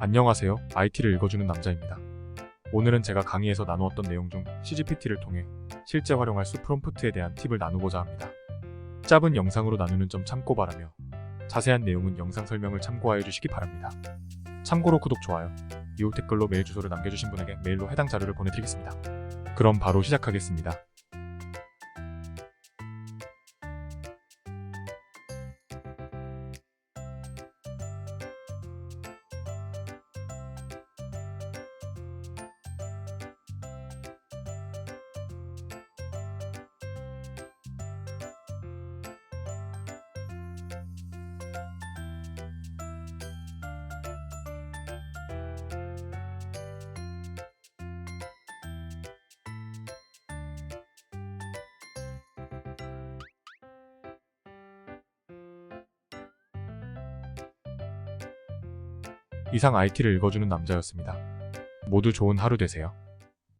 안녕하세요. IT를 읽어주는 남자입니다. 오늘은 제가 강의에서 나누었던 내용 중 CGPT를 통해 실제 활용할 수 프롬프트에 대한 팁을 나누고자 합니다. 짧은 영상으로 나누는 점 참고 바라며 자세한 내용은 영상 설명을 참고하여 주시기 바랍니다. 참고로 구독, 좋아요, 이후 댓글로 메일 주소를 남겨주신 분에게 메일로 해당 자료를 보내드리겠습니다. 그럼 바로 시작하겠습니다. 이상 IT를 읽어주는 남자였습니다. 모두 좋은 하루 되세요.